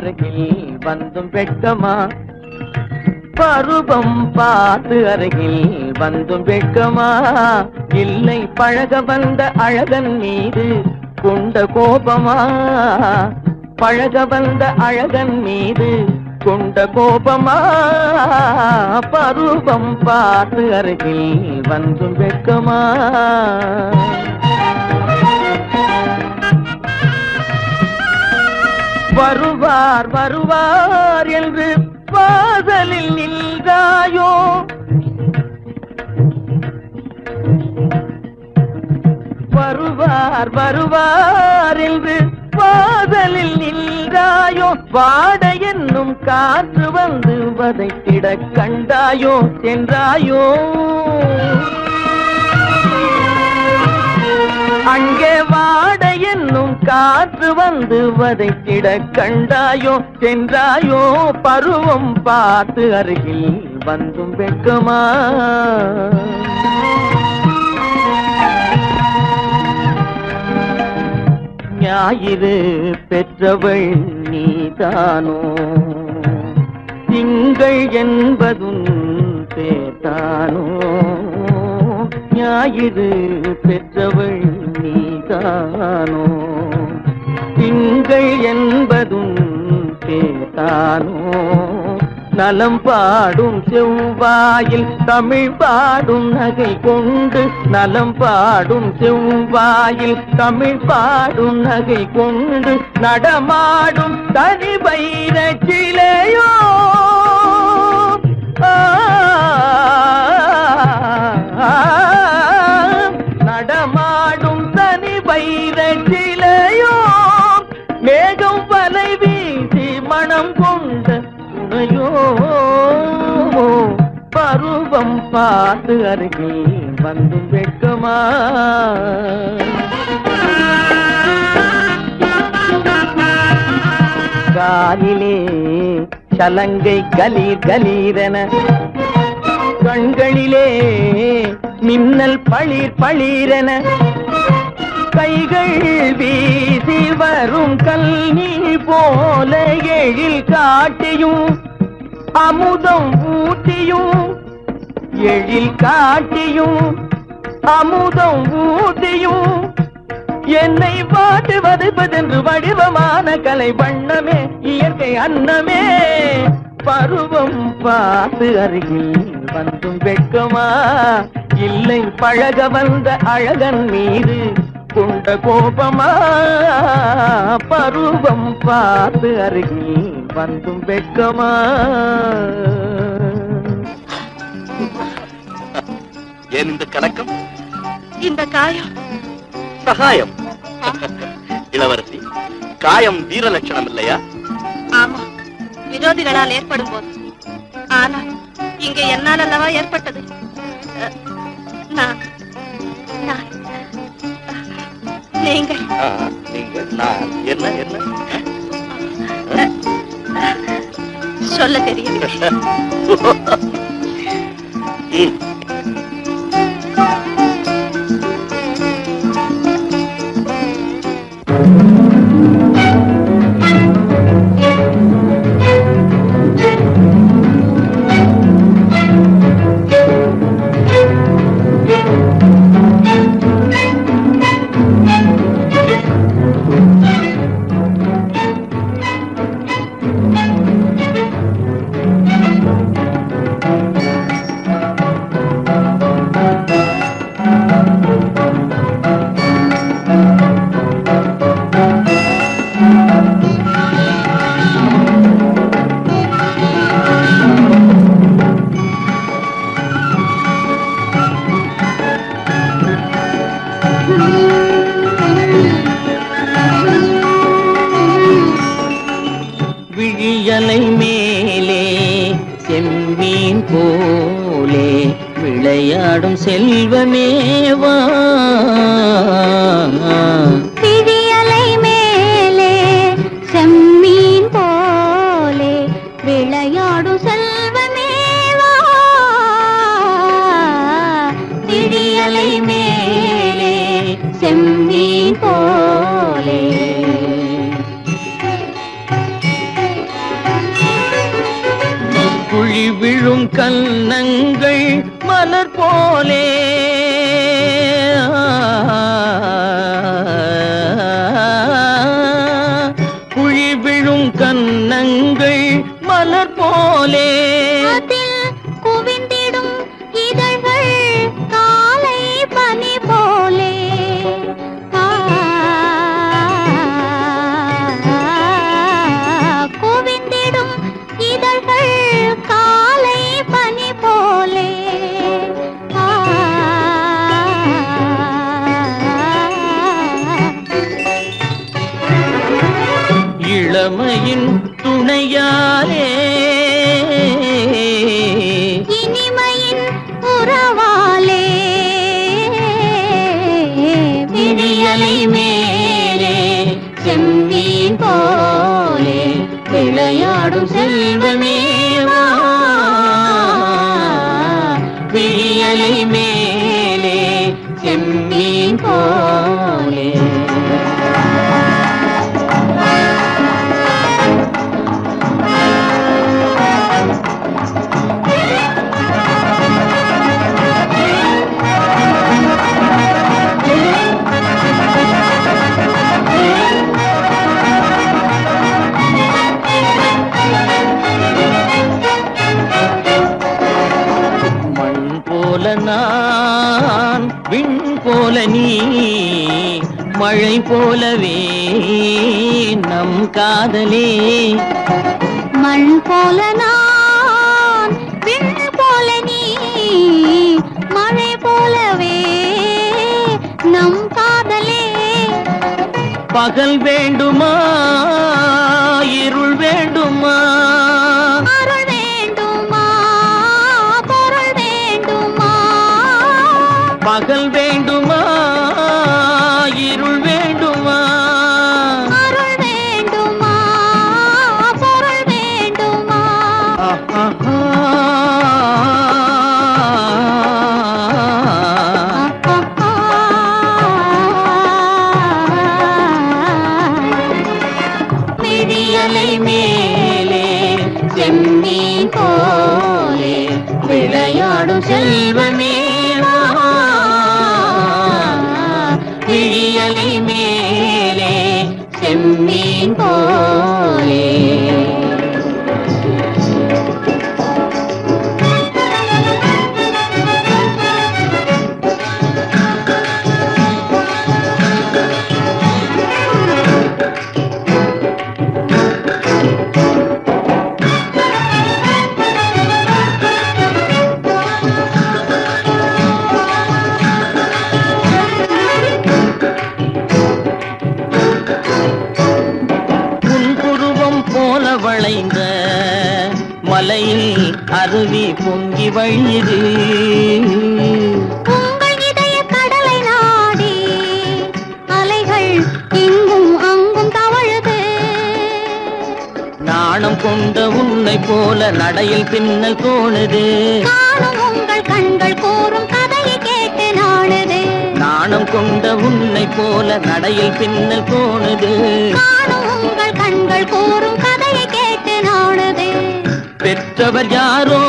அருகில் வந்தும் வெட்கமா? பருவம் பார்த்து அருகில் வந்தும் வெட்கமா? இல்லை பழக வந்த அழகன் மீது கொண்ட கோபமா? பழக வந்த அழகன் மீது கொண்ட கோபமா? பருவம் பார்த்து அருகில் வந்தும் வெட்கமா? வருவார் வருவார் என்று வாசலில் நின்றாயோ? வருவார் வருவார் என்று வாசலில் நின்றாயோ? வாட என்னும் காற்று வந்து வதைத்திட கண்டாயோ? சென்றாயோ அங்கே வாட என்னும் காற்று வந்து வதைத்திட கண்டாயோ சென்றாயோ பருவம் பார்த்து அருகில் வந்தும் வெட்கமா? ஞாயிறு பெற்றவள் நீதானோ? திங்கள் என்பதும் பேத்தானோ ஞாயிறு நானோ நலம் பாடும் செவ்வாயில் தமிழ் பாடும் நகை கொண்டு நலம் பாடும் செவ்வாயில் தமிழ் பாடும் நகை கொண்டு நடமாடும் தனி வைர சிலையோ நடமாடும் தனி வைர மனம் கொண்ட துணையோ? பருவம் பார்த்து அருகில் வந்து வெட்கமா? காலிலே சலங்கை கலீர் கலீரென கண்களிலே மின்னல் பளிர் பளிரென கைகள் வீசி வரும் கல்வி போல எழில் காட்டியும் அமுதம் ஊட்டியும் எழில் காட்டியும் அமுதம் ஊட்டியும். என்னை பாட்டு வதுப்பதென்று வடிவமான கலை வண்ணமே இயற்கை அன்னமே. பருவம் பார்த்து அருகில் வந்தும் வெட்கமா? இல்லை பழக வந்த அழகன் மீது கொண்ட கோபமா? பருவம் பார்த்து அருகில் வந்தும் வெட்கமா? ஏன் இந்த கலக்கம்? இந்த காயம். சகாயம். இளவரசி காயம் வீர லட்சணம் இல்லையா? ஆமா. விரோதிகளால் ஏற்படும் போது. ஆனால் இங்கே என்னால் அல்லவா ஏற்பட்டது நான் நீங்கள் ஆ, நீங்க நான் என்ன என்ன? சொல்ல தெரியவில்லை போலே விளையாடும் செல்வமேவா விழியலை மேலே செம்மீன் போலே விளையாடும் செல்வமேவா விழியலை மேலே செம்மீன் விழும் கன்னங்கள் மலர் போலே. குழி விழும் கன்னங்கள் மலர் போலே. செம்மீன் போலே காதலே. மண் போல நான் விண் போல நீ மழை போலவே நம் காதலே. பகல் வேண்டுமா இருள் வேண்டுமா? பகல் வேண்டுமா இருள் மலை மேலே செம்மீன் போலே விளையாடும் செல்வமேவா விழியலை மேலே செம்மீன் போ பொங்கி வழியுது உங்கள் இதய கடலை நாடி அலைகள் இங்கும் அங்கும் தவழுது. நாணம் கொண்ட உன்னை போல நடையில் பின்னல் தோணுது உங்கள் கண்கள் கூறும் கதையை கேட்டு நாடுது நாணம் கொண்ட உன்னை போல நடையில் பின்னல் காணும் உங்கள் கண்கள் கூறும் கதையை கேட்டு நாடுது பெற்றவர் யாரோ?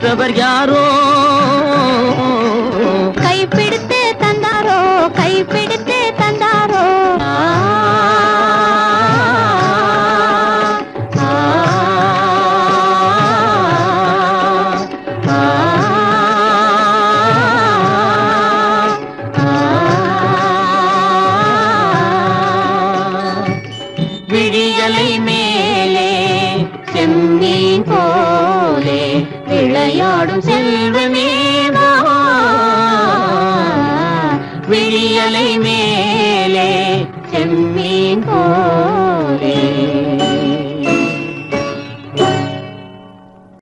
பெற்றவர் யாரோ கைப்பிடித்து தந்தாரோ கைப்பிடித்து தந்தாரோ ஆ, ஆ, ஆ, ஆ. விழியலை மேலே விளையாடும் செல்வமேவா